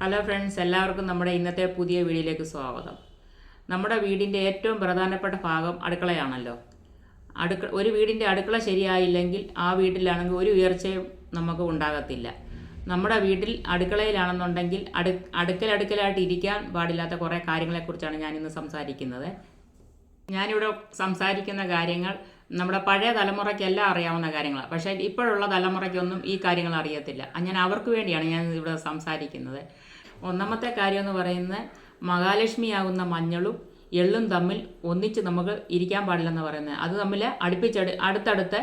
Hello friends എല്ലാവർക്കും നമ്മുടെ ഇന്നത്തെ പുതിയ വീഡിയോയിലേക്ക് സ്വാഗതം. നമ്മുടെ വീടിന്റെ ഏറ്റവും പ്രധാനപ്പെട്ട ഭാഗം അടുക്കളയാണല്ലോ. അടുക്ക ഒരു വീടിന്റെ അടുക്കള ശരിയായില്ലെങ്കിൽ ആ വീട്ടിലാണെങ്കിൽ ഒരു ഉയർച്ചയും നമുക്ക് ഉണ്ടാകത്തില്ല. നമ്മുടെ വീട്ടിൽ അടുക്കളയിലാണെന്നുണ്ടെങ്കിൽ അടു അടുക്കൽ അടുക്കലായിട്ട് ഇരിക്കാൻ പാടില്ലാത്ത കുറേ കാര്യങ്ങളെക്കുറിച്ചാണ് ഞാനിന്ന് സംസാരിക്കുന്നത്. ഞാനിവിടെ സംസാരിക്കുന്ന കാര്യങ്ങൾ നമ്മുടെ പഴയ തലമുറയ്ക്കെല്ലാം അറിയാവുന്ന കാര്യങ്ങളാണ് പക്ഷേ ഇപ്പോഴുള്ള തലമുറയ്ക്കൊന്നും ഈ കാര്യങ്ങൾ അറിയത്തില്ല. ഞാൻ അവർക്ക് വേണ്ടിയാണ് ഞാൻ ഇവിടെ സംസാരിക്കുന്നത്. ഒന്നാമത്തെ കാര്യം എന്ന് പറയുന്നത് മഹാലക്ഷ്മിയാകുന്ന മഞ്ഞളും എള്ളും തമ്മിൽ ഒന്നിച്ച് നമുക്ക് ഇരിക്കാൻ പാടില്ലെന്ന് പറയുന്നത് അത് തമ്മിൽ അടുപ്പിച്ചടു അടുത്തടുത്ത്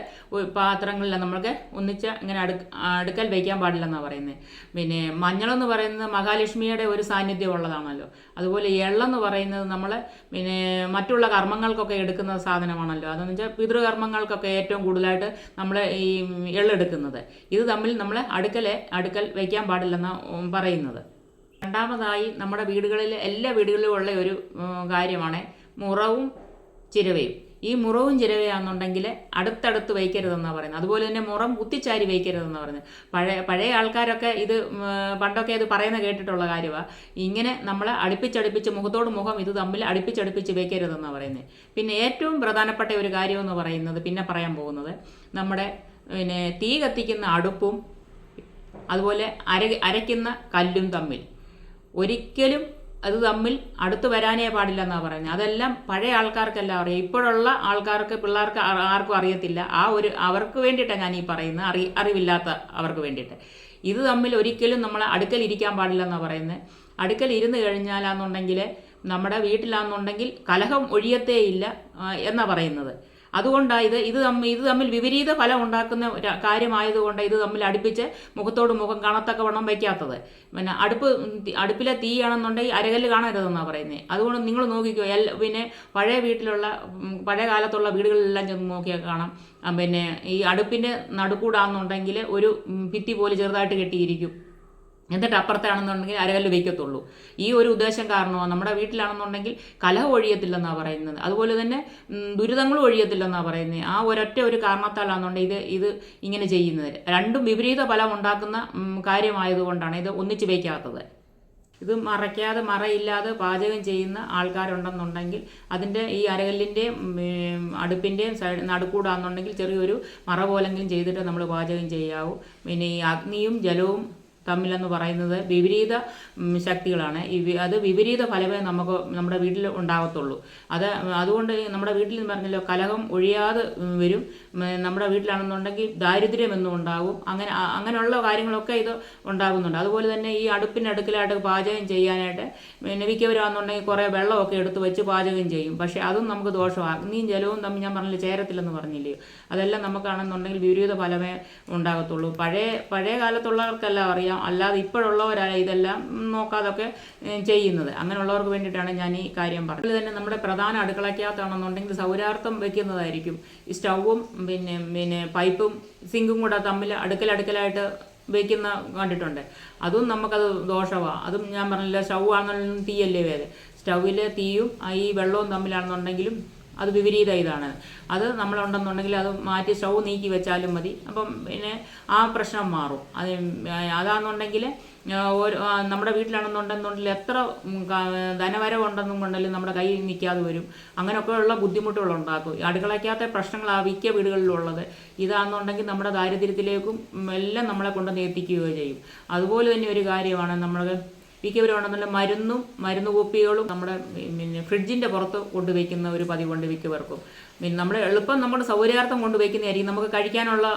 പാത്രങ്ങളിൽ നമ്മൾക്ക് ഒന്നിച്ച് ഇങ്ങനെ അടു അടുക്കൽ വയ്ക്കാൻ പാടില്ലെന്നാണ് പറയുന്നത് പിന്നെ മഞ്ഞളെന്ന് പറയുന്നത് മഹാലക്ഷ്മിയുടെ ഒരു സാന്നിധ്യം ഉള്ളതാണല്ലോ. അതുപോലെ എള്ളെന്ന് പറയുന്നത് നമ്മൾ പിന്നെ മറ്റുള്ള കർമ്മങ്ങൾക്കൊക്കെ എടുക്കുന്ന സാധനമാണല്ലോ. അതെന്ന് വെച്ചാൽ പിതൃകർമ്മങ്ങൾക്കൊക്കെ ഏറ്റവും കൂടുതലായിട്ട് നമ്മൾ ഈ എള്ളെടുക്കുന്നത് ഇത് തമ്മിൽ നമ്മൾ അടുക്കലെ അടുക്കൽ വയ്ക്കാൻ പാടില്ലെന്നാണ് പറയുന്നത്. രണ്ടാമതായി നമ്മുടെ വീടുകളിൽ എല്ലാ വീടുകളിലും ഉള്ള ഒരു കാര്യമാണ് മുറവും ചിരവയും. ഈ മുറവും ചിരവയാണെന്നുണ്ടെങ്കിൽ അടുത്തടുത്ത് വയ്ക്കരുതെന്നാണ് പറയുന്നത്. അതുപോലെ തന്നെ മുറം കുത്തിച്ചാരി വയ്ക്കരുതെന്ന് പറയുന്നത്. പഴയ പഴയ ആൾക്കാരൊക്കെ ഇത് പണ്ടൊക്കെ ഇത് പറയുന്ന കേട്ടിട്ടുള്ള കാര്യമാണ് ഇങ്ങനെ നമ്മൾ അടുപ്പിച്ചടുപ്പിച്ച് മുഖത്തോട് മുഖം ഇത് തമ്മിൽ അടുപ്പിച്ചടുപ്പിച്ച് വയ്ക്കരുതെന്നാണ് പറയുന്നത്. പിന്നെ ഏറ്റവും പ്രധാനപ്പെട്ട ഒരു കാര്യം എന്ന് പറയുന്നത് പിന്നെ പറയാൻ പോകുന്നത് നമ്മുടെ പിന്നെ തീ കത്തിക്കുന്ന അടുപ്പും അതുപോലെ അര അരയ്ക്കുന്ന കല്ലും തമ്മിൽ. ഒരിക്കലും അത് തമ്മിൽ അടുത്ത് വരാനേ പാടില്ലെന്നാണ് പറയുന്നത്. അതെല്ലാം പഴയ ആൾക്കാർക്കെല്ലാം അറിയാം. ഇപ്പോഴുള്ള ആൾക്കാർക്ക് പിള്ളേർക്ക് ആർക്കും അറിയത്തില്ല. ആ ഒരു അവർക്ക് വേണ്ടിയിട്ടാണ് ഞാൻ ഈ പറയുന്നത്. അറി അറിവില്ലാത്ത അവർക്ക് വേണ്ടിയിട്ട്. ഇത് തമ്മിൽ ഒരിക്കലും നമ്മൾ അടുക്കൽ ഇരിക്കാൻ പാടില്ലെന്നാണ് പറയുന്നത്. അടുക്കൽ ഇരുന്ന് കഴിഞ്ഞാലാന്നുണ്ടെങ്കിൽ നമ്മുടെ വീട്ടിലാണെന്നുണ്ടെങ്കിൽ കലഹം ഒഴിയത്തേ ഇല്ല എന്നാണ് പറയുന്നത്. അതുകൊണ്ടാണ് ഇത് ഇത് തമ്മിൽ ഇത് തമ്മിൽ വിപരീത ഫലം ഉണ്ടാക്കുന്ന കാര്യമായതുകൊണ്ട് ഇത് തമ്മിൽ അടുപ്പിച്ച് മുഖത്തോട് മുഖം കാണത്തക്കവണ്ണം വയ്ക്കാത്തത്. പിന്നെ അടുപ്പ് അടുപ്പിലെ തീയാണെന്നുണ്ടെങ്കിൽ അരകല്ല് കാണരുതെന്നാണ് പറയുന്നത് അതുകൊണ്ട് നിങ്ങൾ നോക്കിക്കോ എൽ പിന്നെ പഴയ വീട്ടിലുള്ള പഴയ കാലത്തുള്ള വീടുകളിലെല്ലാം ചെന്ന് നോക്കിയാൽ കാണാം. പിന്നെ ഈ അടുപ്പിന്റെ നടുക്കൂടാണെന്നുണ്ടെങ്കിൽ ഒരു ഭിത്തി പോലെ ചെറുതായിട്ട് കെട്ടിയിരിക്കും. എന്നിട്ട് അപ്പുറത്താണെന്നുണ്ടെങ്കിൽ അരകല്ല് വയ്ക്കത്തുള്ളൂ ഈ ഒരു ഉദ്ദേശം കാരണമോ? നമ്മുടെ വീട്ടിലാണെന്നുണ്ടെങ്കിൽ കലഹം ഒഴിയത്തില്ലെന്നാണ് പറയുന്നത്. അതുപോലെ തന്നെ ദുരിതങ്ങളും ഒഴിയത്തില്ലെന്നാണ് പറയുന്നത്. ആ ഒരൊറ്റ ഒരു കാരണത്താലാണെന്നുണ്ടെങ്കിൽ ഇത് ഇത് ഇങ്ങനെ ചെയ്യുന്നത്. രണ്ടും വിപരീത ഫലം ഉണ്ടാക്കുന്ന കാര്യമായതുകൊണ്ടാണ് ഇത് ഒന്നിച്ച് വയ്ക്കാത്തത് ഇത് മറയ്ക്കാതെ മറയില്ലാതെ പാചകം ചെയ്യുന്ന ആൾക്കാരുണ്ടെന്നുണ്ടെങ്കിൽ അതിന്റെ ഈ അരകല്ലിന്റെയും അടുപ്പിന്റെയും സൈഡ് നടുക്കൂടാന്നുണ്ടെങ്കിൽ ചെറിയൊരു മറ പോലെങ്കിലും ചെയ്തിട്ട് നമ്മൾ പാചകം ചെയ്യാവൂ. പിന്നെ ഈ അഗ്നിയും ജലവും തമ്മിലെന്ന് പറയുന്നത് വിപരീത ശക്തികളാണ്. അത് വിപരീത ഫലമേ നമുക്ക് നമ്മുടെ വീട്ടിൽ ഉണ്ടാകത്തുള്ളൂ അത് അതുകൊണ്ട് നമ്മുടെ വീട്ടിൽ പറഞ്ഞല്ലോ കലഹം ഒഴിയാതെ വരും. നമ്മുടെ വീട്ടിലാണെന്നുണ്ടെങ്കിൽ ദാരിദ്ര്യം എന്നും ഉണ്ടാകും അങ്ങനെ അങ്ങനെയുള്ള കാര്യങ്ങളൊക്കെ ഇത് ഉണ്ടാകുന്നുണ്ട്. അതുപോലെ തന്നെ ഈ അടുപ്പിന്റെ അടുക്കലായിട്ട് പാചകം ചെയ്യാനായിട്ട് പിന്നെ മിക്കവരാണെന്നുണ്ടെങ്കിൽ കുറേ വെള്ളമൊക്കെ എടുത്ത് വെച്ച് പാചകം ചെയ്യും. പക്ഷേ അതും നമുക്ക് ദോഷമാണ് അഗ്നിയും ജലവും തമ്മിൽ ഞാൻ പറഞ്ഞില്ല ചേരത്തില്ലെന്ന് പറഞ്ഞില്ലയോ? അതെല്ലാം നമുക്കാണെന്നുണ്ടെങ്കിൽ വിപരീത ഫലമേ ഉണ്ടാകത്തുള്ളൂ. പഴയ പഴയ കാലത്തുള്ളവർക്കെല്ലാം അറിയാം. അല്ലാതെ ഇപ്പോഴുള്ളവരാണ് ഇതെല്ലാം നോക്കാതൊക്കെ ചെയ്യുന്നത്. അങ്ങനെയുള്ളവർക്ക് വേണ്ടിയിട്ടാണ് ഞാൻ ഈ കാര്യം പറഞ്ഞത്. അതുപോലെ തന്നെ നമ്മുടെ പ്രധാന അടുക്കളയ്ക്കകത്താണെന്നുണ്ടെങ്കിൽ സൗരാർത്ഥം വെക്കുന്നതായിരിക്കും. ഈ സ്റ്റൗവും പിന്നെ പിന്നെ പൈപ്പും സിങ്കും കൂടെ തമ്മിൽ അടുക്കൽ അടുക്കലായിട്ട് വെക്കുന്ന കണ്ടിട്ടുണ്ട്. അതും നമുക്കത് ദോഷമാണ് അതും ഞാൻ പറഞ്ഞില്ല സ്റ്റൗ ആണെന്നുണ്ടെങ്കിലും തീയല്ലേ വേറെ സ്റ്റൗവിൽ തീയും ഈ വെള്ളവും തമ്മിലാണെന്നുണ്ടെങ്കിലും അത് വിപരീത ഇതാണ്. അത് നമ്മളുണ്ടെന്നുണ്ടെങ്കിൽ അത് മാറ്റി സ്റ്റൗ നീക്കി വെച്ചാലും മതി. അപ്പം പിന്നെ ആ പ്രശ്നം മാറും. അത് അതാണെന്നുണ്ടെങ്കിൽ ഒരു നമ്മുടെ വീട്ടിലാണെന്നുണ്ടെന്നുണ്ടെങ്കിൽ എത്ര ധനവരവുണ്ടെന്നും കൊണ്ടെങ്കിലും നമ്മുടെ കയ്യിൽ നിൽക്കാതെ വരും. അങ്ങനെയൊക്കെയുള്ള ബുദ്ധിമുട്ടുകൾ ഉണ്ടാക്കും അടുക്കളയ്ക്കാത്ത പ്രശ്നങ്ങളാണ് മിക്ക വീടുകളിലുള്ളത് ഇതാണെന്നുണ്ടെങ്കിൽ നമ്മുടെ ദാരിദ്ര്യത്തിലേക്കും എല്ലാം നമ്മളെ കൊണ്ടുവന്ന് എത്തിക്കുകയോ ചെയ്യും. അതുപോലെ തന്നെ ഒരു കാര്യമാണ് നമ്മൾ മിക്കവരുണ്ടെന്നുള്ള മരുന്നും മരുന്ന് കുപ്പികളും നമ്മുടെ പിന്നെ ഫ്രിഡ്ജിന്റെ പുറത്ത് കൊണ്ടുവയ്ക്കുന്ന ഒരു പതിവുണ്ട് മിക്കവർക്കും. പിന്നെ നമ്മൾ എളുപ്പം നമ്മുടെ സൗകര്യാർത്ഥം കൊണ്ടുവയ്ക്കുന്നതായിരിക്കും. നമുക്ക് കഴിക്കാനുള്ള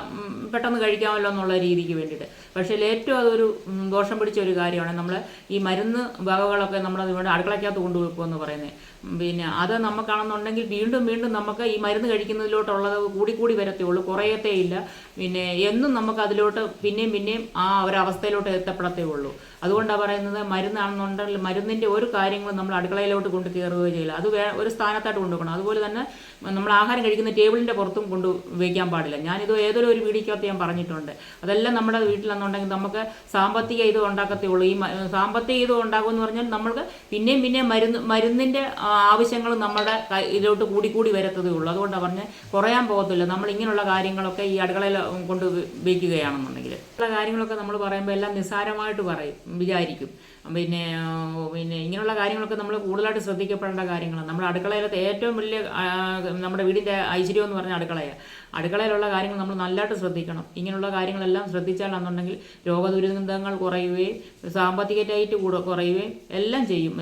പെട്ടെന്ന് കഴിക്കാമല്ലോ എന്നുള്ള രീതിക്ക് വേണ്ടിയിട്ട്. പക്ഷേ ഏറ്റവും അതൊരു ദോഷം പിടിച്ച ഒരു കാര്യമാണ്. നമ്മൾ ഈ മരുന്ന് വകകളൊക്കെ നമ്മൾ ഇവിടെ അടുക്കളയ്ക്കകത്ത് കൊണ്ടുവെക്കുമെന്ന് പറയുന്നത് പിന്നെ അത് നമുക്കാണെന്നുണ്ടെങ്കിൽ വീണ്ടും വീണ്ടും നമുക്ക് ഈ മരുന്ന് കഴിക്കുന്നതിലോട്ടുള്ളത് കൂടി വരത്തേ ഉള്ളൂ. കുറയത്തേ ഇല്ല. പിന്നെ എന്നും നമുക്ക് അതിലോട്ട് പിന്നെയും പിന്നെയും ആ ഒരവസ്ഥയിലോട്ട് എത്തപ്പെടത്തേ ഉള്ളൂ. അതുകൊണ്ടാണ് പറയുന്നത് മരുന്നാണെന്നുണ്ടെങ്കിൽ മരുന്നിന്റെ ഒരു കാര്യങ്ങളും നമ്മൾ അടുക്കളയിലോട്ട് കൊണ്ട് കയറുകയോ ചെയ്യില്ല. അത് ഒരു സ്ഥാനത്തായിട്ട് കൊണ്ടുപോകണം. അതുപോലെ തന്നെ നമ്മൾ ആഹാരം കഴിക്കുന്ന ടേബിളിന്റെ പുറത്തും കൊണ്ട് ഉപയോഗിക്കാൻ പാടില്ല. ഞാനിത് ഏതൊരു ഒരു വീടിക്കകത്ത് ഞാൻ പറഞ്ഞിട്ടുണ്ട്. അതെല്ലാം നമ്മുടെ വീട്ടിലെന്നുണ്ടെങ്കിൽ നമുക്ക് സാമ്പത്തിക ഇത് ഉണ്ടാക്കത്തേയുള്ളൂ. ഈ സാമ്പത്തിക ഇത് ഉണ്ടാക്കുമെന്ന് പറഞ്ഞാൽ നമ്മൾക്ക് പിന്നെയും പിന്നെയും മരുന്ന് മരുന്നിന്റെ ആവശ്യങ്ങൾ നമ്മുടെ ഇതിലോട്ട് കൂടി കൂടി വരത്തതേ ഉള്ളൂ. അതുകൊണ്ടാണ് പറഞ്ഞത് കുറയാൻ പോകത്തില്ല. നമ്മൾ ഇങ്ങനെയുള്ള കാര്യങ്ങളൊക്കെ ഈ അടുക്കളയിൽ കൊണ്ട് ഉപയോഗിക്കുകയാണെന്നുണ്ടെങ്കിൽ ഉള്ള കാര്യങ്ങളൊക്കെ നമ്മൾ പറയുമ്പോൾ എല്ലാം നിസ്സാരമായിട്ട് പറയും വിചാരിക്കും. പിന്നെ പിന്നെ ഇങ്ങനെയുള്ള കാര്യങ്ങളൊക്കെ നമ്മൾ കൂടുതലായിട്ട് ശ്രദ്ധിക്കപ്പെടേണ്ട കാര്യങ്ങളാണ്. നമ്മുടെ അടുക്കളയിലത്തെ ഏറ്റവും വലിയ നമ്മുടെ വീടിന്റെ ഐശ്വര്യം എന്ന് പറഞ്ഞാൽ അടുക്കളയ അടുക്കളയിലുള്ള കാര്യങ്ങൾ നമ്മൾ നല്ലതായിട്ട് ശ്രദ്ധിക്കണം. ഇങ്ങനെയുള്ള കാര്യങ്ങളെല്ലാം ശ്രദ്ധിച്ചാലാണെന്നുണ്ടെങ്കിൽ രോഗദുരിതങ്ങൾ കുറയുകയും സാമ്പത്തികമായിട്ട് കൂടെ കുറയുകയും എല്ലാം ചെയ്യും.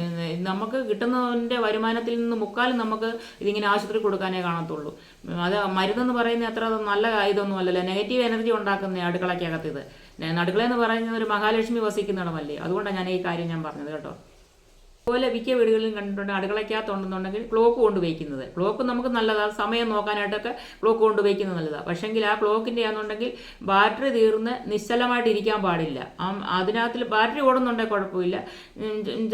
നമുക്ക് കിട്ടുന്നതിന്റെ വരുമാനത്തിൽ നിന്ന് മുക്കാലും നമുക്ക് ഇതിങ്ങനെ ആശുപത്രി കൊടുക്കാനേ കാണത്തുള്ളൂ. അത് മരുന്നെന്ന് പറയുന്ന അത്ര നല്ല ഇതൊന്നും അല്ലല്ലോ. നെഗറ്റീവ് എനർജി ഉണ്ടാക്കുന്ന അടുക്കളയ്ക്കകത്ത് ഇത്. അടുക്കളയെന്ന് പറയുന്നത് ഒരു മഹാലക്ഷ്മി വസിക്കുന്നിടമല്ലേ? അതുകൊണ്ടാണ് ഞാൻ ഈ കാര്യം ഞാൻ പറഞ്ഞത് കേട്ടോ അതുപോലെ മിക്ക വീടുകളിലും കണ്ടിട്ടുണ്ട് അടുക്കളയ്ക്കകത്തുണ്ടെന്നുണ്ടെങ്കിൽ ക്ലോക്ക് കൊണ്ട് വയ്ക്കുന്നത് ക്ലോക്ക് നമുക്ക് നല്ലതാണ് സമയം നോക്കാനായിട്ടൊക്കെ ക്ലോക്ക് കൊണ്ട് വയ്ക്കുന്നത് നല്ലതാണ് പക്ഷേങ്കിൽ ആ ക്ലോക്കിന്റെ ആണെന്നുണ്ടെങ്കിൽ ബാറ്ററി തീർന്ന് നിശ്ചലമായിട്ട് ഇരിക്കാൻ പാടില്ല. അതിനകത്തിൽ ബാറ്ററി ഓടുന്നുണ്ടെങ്കിൽ കുഴപ്പമില്ല.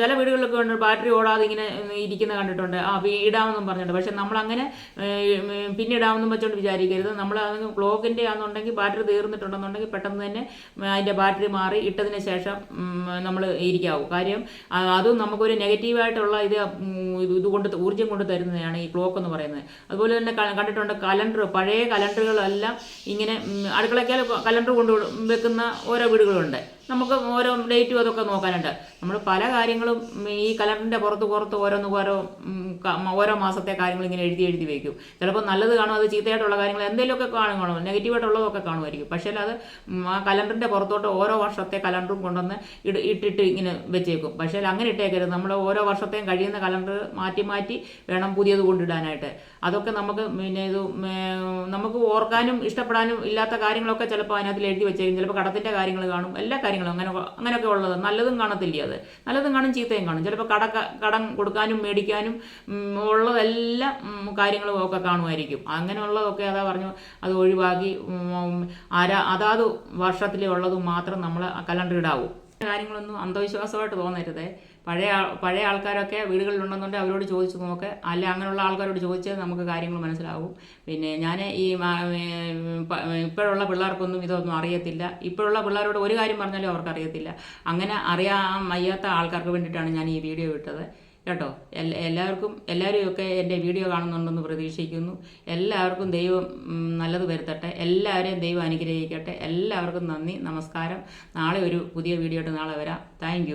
ചില വീടുകളിലൊക്കെ ഉണ്ട് ബാറ്ററി ഓടാതെ ഇങ്ങനെ ഇരിക്കുന്ന കണ്ടിട്ടുണ്ട്. ആ ഇടാമെന്നും പറഞ്ഞിട്ടുണ്ട്. പക്ഷെ നമ്മളങ്ങനെ പിന്നെ ഇടാമെന്നും വെച്ചോണ്ട് വിചാരിക്കരുത്. നമ്മൾ അത് ക്ലോക്കിന്റെ ആണെന്നുണ്ടെങ്കിൽ ബാറ്ററി തീർന്നിട്ടുണ്ടെന്നുണ്ടെങ്കിൽ പെട്ടെന്ന് തന്നെ അതിന്റെ ബാറ്ററി മാറി ഇട്ടതിന് ശേഷം നമ്മൾ ഇരിക്കാവും. കാര്യം അതും നമുക്കൊരു നെഗറ്റീവായിട്ടുള്ള ഇത് ഇതുകൊണ്ട് ഊർജം കൊണ്ട് തരുന്നതാണ് ഈ ക്ലോക്ക് എന്ന് പറയുന്നത്. അതുപോലെ തന്നെ കണ്ടിട്ടുണ്ട് കലണ്ടർ പഴയ കലണ്ടറുകളെല്ലാം ഇങ്ങനെ അടുക്കളയ്ക്കാൽ കലണ്ടർ കൊണ്ട് വെക്കുന്ന ഓരോ വീടുകളുണ്ട്. നമുക്ക് ഓരോ ഡേറ്റും അതൊക്കെ നോക്കാനുണ്ട്. നമ്മൾ പല കാര്യങ്ങളും ഈ കലണ്ടറിന്റെ പുറത്ത് പുറത്ത് ഓരോന്ന് ഓരോ ഓരോ മാസത്തെ കാര്യങ്ങൾ ഇങ്ങനെ എഴുതി എഴുതി വയ്ക്കും ചിലപ്പോൾ നല്ലത് കാണും അത് ചീത്തയായിട്ടുള്ള കാര്യങ്ങൾ എന്തെങ്കിലുമൊക്കെ കാണും കാണും നെഗറ്റീവായിട്ടുള്ളതൊക്കെ കാണുമായിരിക്കും. പക്ഷേ അത് ആ കലണ്ടറിന്റെ പുറത്തോട്ട് ഓരോ വർഷത്തെ കലണ്ടറും കൊണ്ടുവന്ന് ഇട് ഇട്ടിട്ട് ഇങ്ങനെ വെച്ചേക്കും. പക്ഷേ അങ്ങനെ ഇട്ടേക്കരുത്. നമ്മൾ ഓരോ വർഷത്തെയും കഴിയുന്ന കലണ്ടർ മാറ്റി മാറ്റി വേണം പുതിയത് കൊണ്ടിടാനായിട്ട്. അതൊക്കെ നമുക്ക് പിന്നെ ഇത് നമുക്ക് ഓർക്കാനും ഇഷ്ടപ്പെടാനും ഇല്ലാത്ത കാര്യങ്ങളൊക്കെ ചിലപ്പോൾ അതിനകത്ത് എഴുതി വെച്ചേക്കും. ചിലപ്പോൾ കടത്തിന്റെ കാര്യങ്ങൾ കാണും. എല്ലാ കാര്യങ്ങളും അങ്ങനെ അങ്ങനെയൊക്കെ ഉള്ളത്. നല്ലതും കാണത്തില്ല അത്? നല്ലതും കാണും ചീത്തയും കാണും. ചിലപ്പോൾ കട കടം കൊടുക്കാനും മേടിക്കാനും ഉള്ളതെല്ലാം കാര്യങ്ങളും ഒക്കെ കാണുമായിരിക്കും. അങ്ങനെയുള്ളതൊക്കെ അതാ പറഞ്ഞു അത് ഒഴിവാക്കി ആരാ അതാത് വർഷത്തിലുള്ളത് മാത്രം നമ്മൾ കലണ്ടർ ഇടാവൂ. കാര്യങ്ങളൊന്നും അന്ധവിശ്വാസമായിട്ട് തോന്നരുത്. പഴയ പഴയ ആൾക്കാരൊക്കെ വീടുകളിലുണ്ടെന്നുണ്ടെങ്കിൽ അവരോട് ചോദിച്ച് നോക്ക്. അല്ല അങ്ങനെയുള്ള ആൾക്കാരോട് ചോദിച്ചാൽ നമുക്ക് കാര്യങ്ങൾ മനസ്സിലാവും. പിന്നെ ഞാൻ ഈ ഇപ്പോഴുള്ള പിള്ളേർക്കൊന്നും ഇതൊന്നും അറിയത്തില്ല. ഇപ്പോഴുള്ള പിള്ളേരോട് ഒരു കാര്യം പറഞ്ഞാലും അവർക്ക് അറിയത്തില്ല അങ്ങനെ അറിയാൻ വയ്യാത്ത ആൾക്കാർക്ക് വേണ്ടിയിട്ടാണ് ഞാൻ ഈ വീഡിയോ ഇട്ടത്. കേട്ടോ? എല്ലാവർക്കും എല്ലാവരും ഒക്കെ എന്റെ വീഡിയോ കാണുന്നുണ്ടെന്ന് പ്രതീക്ഷിക്കുന്നു. എല്ലാവർക്കും ദൈവം നല്ലത് വരുത്തട്ടെ. എല്ലാവരെയും ദൈവം അനുഗ്രഹിക്കട്ടെ. എല്ലാവർക്കും നന്ദി നമസ്കാരം. നാളെ ഒരു പുതിയ വീഡിയോ ആയിട്ട് നാളെ വരാം. താങ്ക്